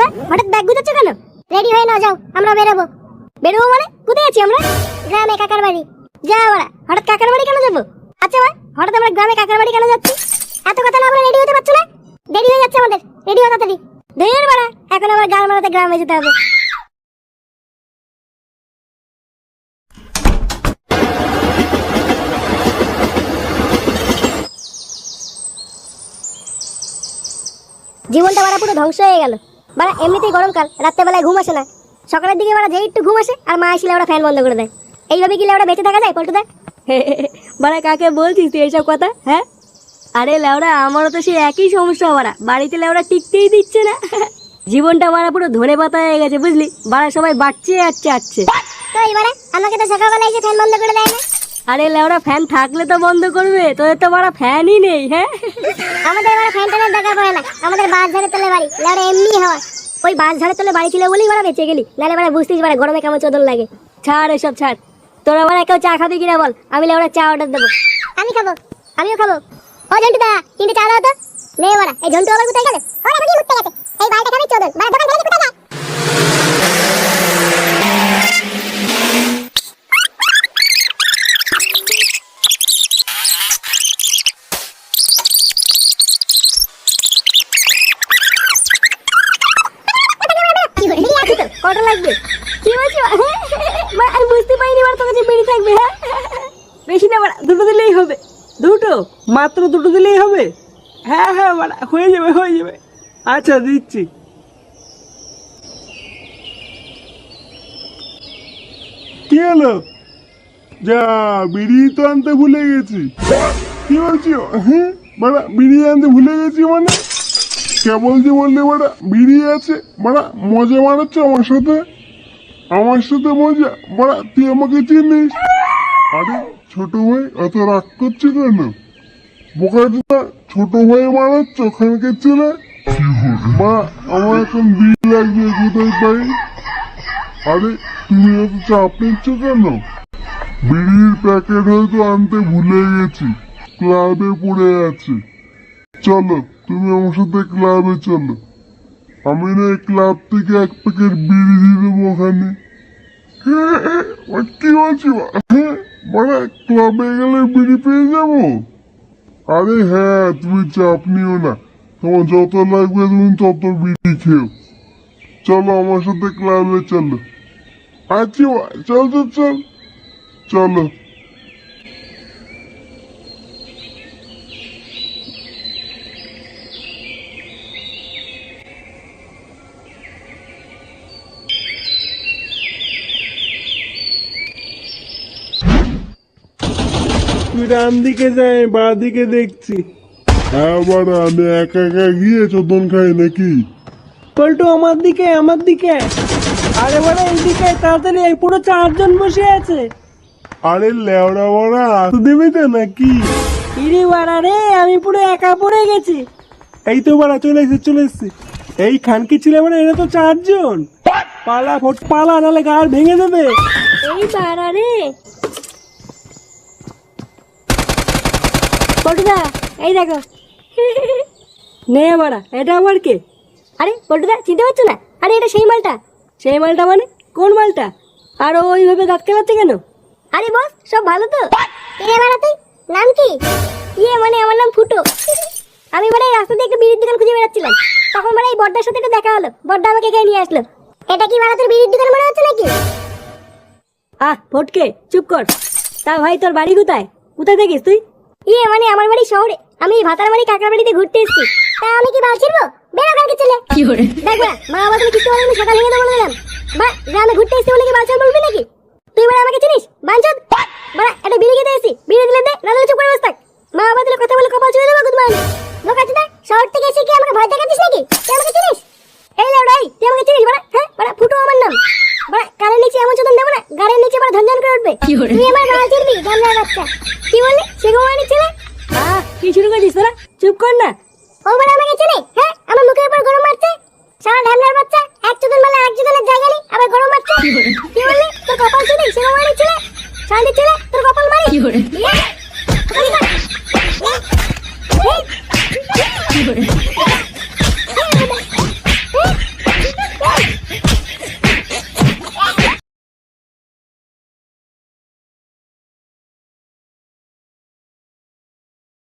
মা হঠাৎ ব্যাগ গুজাচ্ছ কেন? রেডি হয়ে না যাও, আমরা বেরোবো। বেরোবো মানে? কোথায় আছি আমরা? গ্রামে কাকার বাড়ি। যা বাড়া হঠাৎ কাকার বাড়ি কেন যাব? আচ্ছা মা, হঠাৎ আমরা গ্রামে কাকার বাড়ি কেন যাচ্ছি? এত কথা না আমরা রেডি হতে পারছ না? দেরি হয়ে যাচ্ছে আমাদের রেডি হও তাড়াতাড়ি। ধের বাড়া, এখন আমার গান মারাতে গ্রামে যেতে হবে। জীবনটা বাড়া পুরো ধ্বংস হয়ে গেল। বাড়া এমনিতেই গরমকাল রাত্রেবেলায় ঘুম আসে না। সকালের দিকে বাড়া যেই একটু ঘুম আসে আর মা আসলে ওরা ফ্যান বন্ধ করে দেয়। এইভাবে কি ওরা বেঁচে থাকা যায় পল্টুদা বাড়া কাকে বলছিস তুই এইসব কথা হ্যাঁ? আরে লেওড়া আমারও তো সেই একই সমস্যা বাড়া। বাড়িতে লেওড়া টিকতেই দিচ্ছে না। জীবনটা বাড়া পুরো ধরে পাতা হয়ে গেছে বুঝলি? বাড়া সবাই বাড়ছে যাচ্ছে আসছে তো এইবারে আমাকে তো সকালবেলা এসে ফ্যান বন্ধ করে দেয় না। আরে লেওড়া ফ্যান থাকলে তো বন্ধ করবে। তোদের তো বাড়া ফ্যানই নেই হ্যাঁ? আমাদের এবারে ফ্যান ট্যানের দরকার পড়ে না। আমাদের বাস ঝাড়ে তোলে বাড়ি। লেওড়া এমনি হওয়া ওই বাস ঝাড়ে তোলে বাড়ি ছিল বলেই বাড়া বেঁচে গেলি। নাহলে বাড়া বুঝতিস বাড়া গরমে কেমন চোদন লাগে। ছাড় এসব ছাড়। তোরা বাড়া কেউ চা খাবি কিনা বল? আমি লেওড়া চা অর্ডার দেবো। আমি খাব। আমিও খাব। ও ঝন্টু দা তিনটে চা দাও তো। নে বাড়া এই ঝন্টু আবার কোথায় গেল? ওরা বুঝি মুততে গেছে। এই বালটা খাবি চোদন। বাড়া দোকান কটা লাগবে? কি বলছি? আমি বুঝতে পারিনি এবার তোর কাছে বেরিয়ে থাকবে হ্যাঁ? বেশি না বাড়া দুটো দিলেই হবে। দুটো? মাত্র দুটো দিলেই হবে? হ্যাঁ হ্যাঁ হয়ে যাবে হয়ে যাবে। আচ্ছা দিচ্ছি। কি হলো? যা বিড়ি তো আনতে ভুলে গেছি। কি বলছি? হ্যাঁ? মানে বিড়ি আনতে ভুলে গেছি মানে? কেবল যে বললে বিড়ি আছে মানে মজা মারাচ্ছ আমার সাথে। আমার সাথে মজা। মানে তুই আমাকে চিনিস? আরে, ছোট ভাই অত রাগ করছ কেন? বোকাটা ছোট ভাই মারাচ্ছ ওখানকার ছেলে মা, আমার এখন বিড়ি লাগবে কোথায় পাই আরে, তুমি এত চাপ নিচ্ছ কেন? বিড়ির প্যাকেট হয়তো আনতে ভুলে গেছি। ক্লাবে পড়ে আছে। চলো। তুমি আমার সাথে ক্লাবে চলো। আমি না ক্লাব থেকে এক প্যাকেট বিড়ি দিয়ে দেবো ওখানে। হ্যাঁ, হ্যাঁ, কি বলছি? মানে ক্লাবে গেলে বিড়ি পেয়ে যাব? আরে হ্যাঁ তুমি চাপ নিও না। তোমার যত লাগবে তুমি তত বিড়ি খেও। চলো আমার সাথে ক্লাবে চলো। আচ্ছা চল চল চল। চলো। তুই ডান দিকে যাই বা দিকে দেখছি। হ্যাঁ বাড়া আমি একা একা গিয়ে চোদন খাই নাকি? পল্টু আমার দিকে আমার দিকে। আরে বাড়া এইদিকে তাড়াতাড়ি এই পুরো চারজন বসে আছে। আরে লেওড়া বড়া আসতে দেবে তো নাকি? ইরে বাড়া রে আমি পুরো একা পড়ে গেছি। এই তো বাড়া চলে এসেছে চলে এসেছে। এই খানকি ছিলে মানে এরা তো চারজন। পালা ফোট পালা নাহলে গাড় ভেঙে দেবে। এই বাড়া রে পল্টুদা এই দেখো। নে বাড়া এটা আবার কে? আরে পল্টুদা চিনতে পারছ না? আরে এটা সেই মালটা। সেই মালটা মানে? কোন মালটা? আর ওইভাবে দাঁত কেলাচ্ছে কেন? আরে বস সব ভালো তো। কে বাড়া তুই নাম কি? ইয়ে মানে আমার নাম ফুটো। আমি মানে রাস্তা দিয়ে একটু বিড়ির দোকান খুঁজে বেড়াচ্ছিলাম। তখন মানে এই বড্ডার সাথে একটু দেখা হলো। বড্ডা আমাকে এখানে নিয়ে আসলো। এটা কি বাড়া তোর বিড়ির দোকান মনে হচ্ছে নাকি? আহ ফটকে চুপ কর। তা ভাই তোর বাড়ি কোথায়? কোথায় থাকিস তুই? ইয়ে মানে আমার বাড়ি শহরে। আমি ভাতার বাড়ি কাকার বাড়িতে ঘুরতে এসেছি। তা আমি কি বাল ছিড়বো বেরো কালকে ছেলে দেখ না মা বাবা তুমি কিছু বলেনি সকাল ভেঙে দেবো বলে দিলাম বা গ্রামে ঘুরতে এসেছি বলে কি বালচাল বলবি নাকি? তুই বলে আমাকে চিনিস? বাঞ্চদ? বাড়া একটা বিড়ি খেতে এসেছি। বিড়ি দিলে দে নাহলে চুপ করে বসে থাক। মা বাবা দিলে কথা বলে কপাল চুয়ে দেবো গুদমান বোকাচ্ছি না শহর থেকে এসে কি আমাকে ভয় দেখাচ্ছিস নাকি? তুই আমাকে চিনিস? এই লাউডাই তুই আমাকে চিনিস বাড়া? হ্যাঁ বাড়া ফুটো আমার নাম। বাড়া কানের নিচে এমন চোদন দেবো না গাড়ির নিচে বাড়া ঝনঝন করে উঠবে। তুই আমার বাল ছিড়বি গামলার বাচ্চা। চুপ কর না। ও বলে আমাকে চিনে? হ্যাঁ আমার মুখের উপর গরম মারছে। সারা ঢামলার বাচ্চা এক চোদন মালে এক চোদনের জায়গা নেই আবার গরম মারছে। কি বললি? তোর কপাল চুদি সে মারি চলে শান্তি চলে তোর কপাল মারি? কি করে কি! ইয়ে!